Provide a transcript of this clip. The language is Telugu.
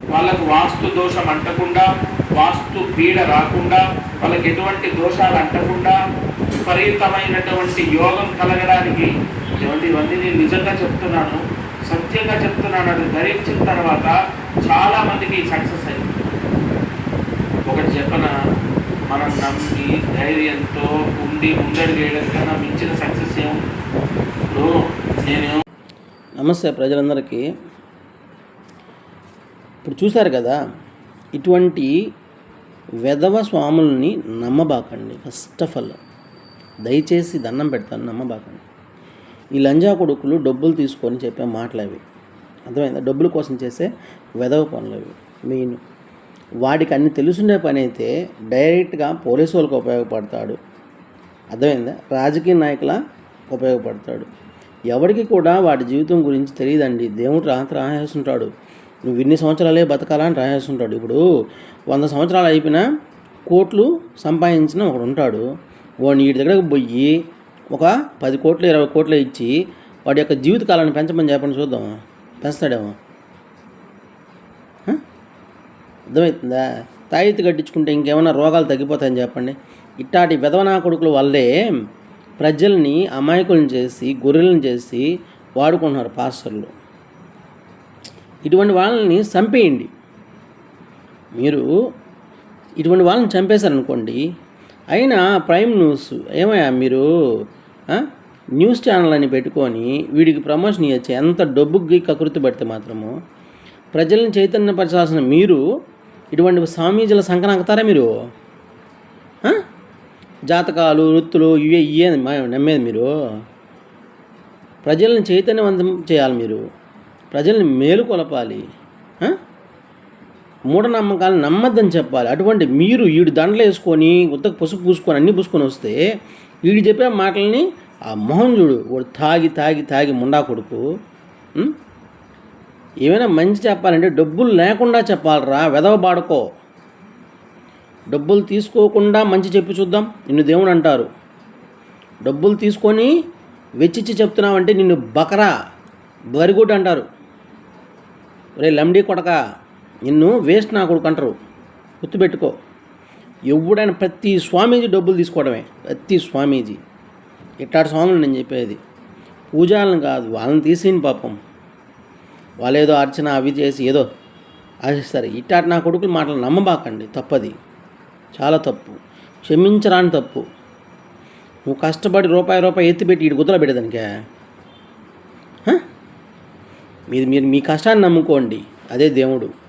వాళ్ళకు వాస్తు దోషం అంటకుండా వాస్తు పీడ రాకుండా వాళ్ళకి ఎటువంటి దోషాలు అంటకుండా విపరీతమైనటువంటి యోగం కలగడానికి ఏమంటే ఇవన్నీ నేను నిజంగా చెప్తున్నాను సత్యంగా చెప్తున్నాను అది ధరించిన తర్వాత చాలా మందికి సక్సెస్ అయింది. ఒకటి చెప్పన? మనం నమ్మి ధైర్యంతో ఉండి ముందడుగు వేయడం కన్నా మించిన సక్సెస్ ఏముంది? ఇప్పుడు నేను నమస్తే ప్రజలందరికీ. ఇప్పుడు చూశారు కదా ఇటువంటి వెధవ స్వాముల్ని నమ్మబాకండి ఫస్ట్ ఆఫ్ ఆల్ దయచేసి దండం పెడతాను నమ్మబాకండి. ఈ లంజా కొడుకులు డబ్బులు తీసుకొని చెప్పే మాటలు అవి. అర్థమైందా? డబ్బుల కోసం చేసే వెధవ పనులు అవి. మెయిన్. వాడికి అన్ని తెలుసుండే పని అయితే డైరెక్ట్గా పోలీసు వాళ్ళకి ఉపయోగపడతాడు. అర్థమైందా? రాజకీయ నాయకుల ఉపయోగపడతాడు. ఎవరికి కూడా వాడి జీవితం గురించి తెలియదండి. దేవుడు రాత్రి రాసేస్తుంటాడు నువ్వు ఇన్ని సంవత్సరాలే బతకాలని రాసేస్తుంటాడు ఇప్పుడు వంద సంవత్సరాలు అయిపోయినా కోట్లు సంపాదించిన ఒకడు ఉంటాడు. వాడిని వీడి దగ్గరకు పోయి ఒక పది కోట్లు ఇరవై కోట్లు ఇచ్చి వాడి యొక్క జీవితకాలాన్ని పెంచమని చెప్పండి చూద్దాం. పెంచుతాడేమో. అర్థమవుతుందా? తాయితీ కట్టించుకుంటే ఇంకేమైనా రోగాలు తగ్గిపోతాయని చెప్పండి. ఇట్టాటి విధవనా కొడుకుల వల్లే ప్రజల్ని అమాయకులను చేసి గొర్రెలను చేసి వాడుకుంటున్నారు పాస్టర్లు. ఇటువంటి వాళ్ళని చంపేయండి. మీరు ఇటువంటి వాళ్ళని చంపేశారనుకోండి అయినా ప్రైమ్ న్యూస్ ఏమయ్యా మీరు న్యూస్ ఛానల్ అని పెట్టుకొని వీడికి ప్రమోషన్ ఇవ్వచ్చు ఎంత డబ్బుకి కకృతి పడితే మాత్రము ప్రజల్ని చైతన్యపరచాల్సిన మీరు ఇటువంటి స్వామీజీల సంకనాకుతారా మీరు? జాతకాలు వృత్తులు ఇవే ఇవే నమ్మేది మీరు? ప్రజలను చైతన్యవంతం చేయాలి మీరు. ప్రజల్ని మేలుకొలపాలి మూఢనమ్మకాలను నమ్మద్దని చెప్పాలి. అటువంటి మీరు వీడి దండలు వేసుకొని ఉత్తకు పసుపు పూసుకొని అన్నీ పూసుకొని వస్తే వీడు చెప్పే మాటల్ని ఆ మొహం చూడు. వాడు తాగి తాగి తాగి ముండా కొడుకు ఏమైనా మంచి చెప్పాలంటే డబ్బులు లేకుండా చెప్పాలరా వెదవ బాడుకో. డబ్బులు తీసుకోకుండా మంచి చెప్పి చూద్దాం నిన్ను దేవుడు అంటారు. డబ్బులు తీసుకొని వెచ్చిచ్చి చెప్తున్నావంటే నిన్ను బకరా బరిగుడ్ అంటారు. రే లమ్డీ కొడక నిన్ను వేస్ట్ నా కొడుకు అంటారు. గుర్తుపెట్టుకో. ఎవడైనా ప్రతి స్వామీజీ డబ్బులు తీసుకోవడమే. ప్రతి స్వామీజీ. ఇట్లాంటి స్వాములు నేను చెప్పేది. పూజాలను కాదు వాళ్ళని తీసేయండి పాపం. వాళ్ళేదో ఏదో అర్చన అవి చేసి ఏదో ఆశిస్తారు. ఇట్లాంటి నా కొడుకులు మాటలు నమ్మబాకండి తప్పది. చాలా తప్పు. క్షమించరాని తప్పు. నువ్వు కష్టపడి రూపాయి రూపాయి ఎత్తిపెట్టి ఇటు గుద్దలు పెట్టేదానికే? మీది మీరు మీరు మీ కష్టాన్ని నమ్ముకోండి. అదే దేవుడు.